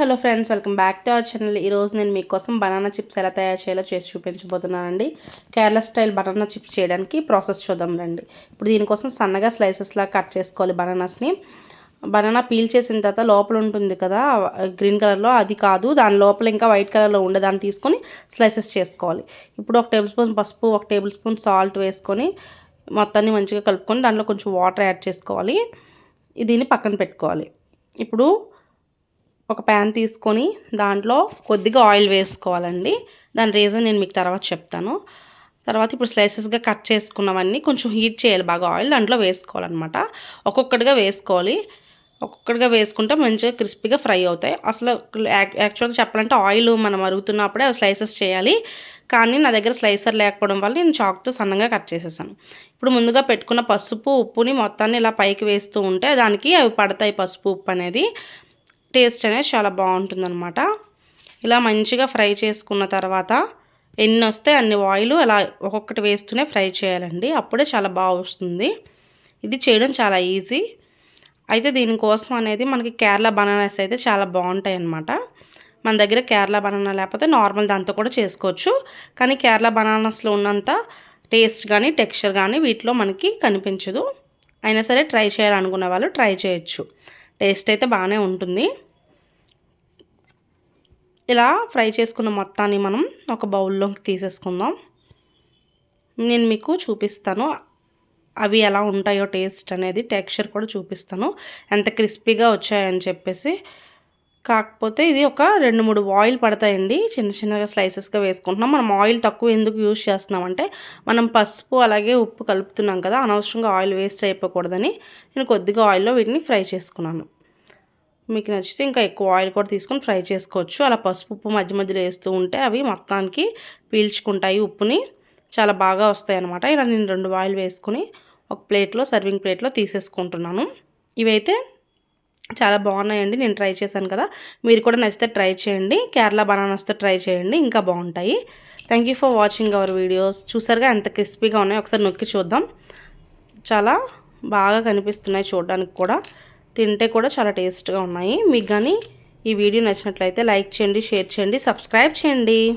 Hello friends welcome back to our channel. ఈరోజు నేను మీకోసం బనానా చిప్స్ ఎలా తయారు చేయాలో చేసి చూపించబోతున్నానండి. కేరళ స్టైల్ బనానా చిప్స్ చేయడానికి ప్రాసెస్ చూద్దాం రండి. ఇప్పుడు దీనికోసం సన్నగా స్లైసెస్లా కట్ చేసుకోవాలి బనానాస్ని. బనానా పీల్ చేసిన తర్వాత లోపల ఉంటుంది కదా గ్రీన్ కలర్లో అది కాదు దాని లోపల ఇంకా వైట్ కలర్లో ఉండే దాన్ని తీసుకొని స్లైసెస్ చేసుకోవాలి. ఇప్పుడు ఒక టేబుల్ స్పూన్ పసుపు ఒక టేబుల్ స్పూన్ సాల్ట్ వేసుకొని మొత్తాన్ని మంచిగా కలుపుకొని దాంట్లో కొంచెం వాటర్ యాడ్ చేసుకోవాలి. దీన్ని పక్కన పెట్టుకోవాలి. ఇప్పుడు ఒక ప్యాన్ తీసుకొని దాంట్లో కొద్దిగా ఆయిల్ వేసుకోవాలండి. దాని రీజన్ నేను మీకు తర్వాత చెప్తాను. తర్వాత ఇప్పుడు స్లైసెస్గా కట్ చేసుకున్నవన్నీ కొంచెం హీట్ చేయాలి బాగా ఆయిల్ దాంట్లో వేసుకోవాలన్నమాట. ఒక్కొక్కటిగా వేసుకోవాలి. ఒక్కొక్కటిగా వేసుకుంటే మంచిగా క్రిస్పీగా ఫ్రై అవుతాయి. అసలు యాక్చువల్గా చెప్పాలంటే ఆయిల్ మనం అరుగుతున్నప్పుడే అవి స్లైసెస్ చేయాలి. కానీ నా దగ్గర స్లైసర్ లేకపోవడం వల్ల నేను చాక్తో సన్నగా కట్ చేసేసాను. ఇప్పుడు ముందుగా పెట్టుకున్న పసుపు ఉప్పుని మొత్తాన్ని ఇలా పైకి వేస్తూ ఉంటే దానికి అవి పడతాయి పసుపు ఉప్పు అనేది. టేస్ట్ అనేది చాలా బాగుంటుందన్నమాట. ఇలా మంచిగా ఫ్రై చేసుకున్న తర్వాత ఎన్ని వస్తే అన్ని ఆయిల్ అలా ఒక్కొక్కటి వేస్తూనే ఫ్రై చేయాలండి. అప్పుడే చాలా బాగా వస్తుంది. ఇది చేయడం చాలా ఈజీ. అయితే దీనికోసం అనేది మనకి కేరళ బనానాస్ అయితే చాలా బాగుంటాయి అన్నమాట మన దగ్గర కేరళ బనానా లేకపోతే నార్మల్ దాంతో కూడా చేసుకోవచ్చు. కానీ కేరళ బనానాస్లో ఉన్నంత టేస్ట్ కానీ టెక్స్చర్ కానీ వీటిలో మనకి కనిపించదు. అయినా సరే ట్రై చేయాలనుకున్న వాళ్ళు ట్రై చేయొచ్చు. టేస్ట్ అయితే బాగానే ఉంటుంది. ఇలా ఫ్రై చేసుకున్న మొత్తాన్ని మనం ఒక బౌల్లోకి తీసేసుకుందాం. నేను మీకు చూపిస్తాను. అవి ఎలా ఉంటాయో టేస్ట్ అనేది టెక్స్చర్ కూడా చూపిస్తాను. ఎంత క్రిస్పీగా వచ్చాయని చెప్పేసి కాకపోతే ఇది ఒక రెండు మూడు ఆయిల్ పడతాయండి. చిన్న చిన్నగా స్లైసెస్గా వేసుకుంటున్నాం. మనం ఆయిల్ తక్కువ ఎందుకు యూజ్ చేస్తున్నామంటే మనం పసుపు అలాగే ఉప్పు కలుపుతున్నాం కదా అనవసరంగా ఆయిల్ వేస్ట్ అయిపోకూడదని నేను కొద్దిగా ఆయిల్లో వీటిని ఫ్రై చేసుకున్నాను. మీకు నచ్చితే ఇంకా ఎక్కువ ఆయిల్ కూడా తీసుకొని ఫ్రై చేసుకోవచ్చు. అలా పసుపు ఉప్పు మధ్య మధ్యలో వేస్తూ ఉంటే అవి మొత్తానికి పీల్చుకుంటాయి ఉప్పుని. చాలా బాగా వస్తాయి అనమాట ఇలా నేను రెండు ఆయిల్ వేసుకుని ఒక ప్లేట్లో సర్వింగ్ ప్లేట్లో తీసేసుకుంటున్నాను. ఇవైతే చాలా బాగున్నాయండి. నేను ట్రై చేశాను కదా. మీరు కూడా నచ్చితే ట్రై చేయండి. కేరళ బనానాస్తో ట్రై చేయండి. ఇంకా బాగుంటాయి. Thank you for watching our videos చూసారుగా ఎంత క్రిస్పీగా ఉన్నాయో ఒకసారి నొక్కి చూద్దాం. చాలా బాగా కనిపిస్తున్నాయి చూడడానికి కూడా. తింటే కూడా చాలా టేస్ట్గా ఉన్నాయి. మీకు కానీ ఈ వీడియో నచ్చినట్లయితే లైక్ చేయండి షేర్ చేయండి సబ్స్క్రైబ్ చేయండి.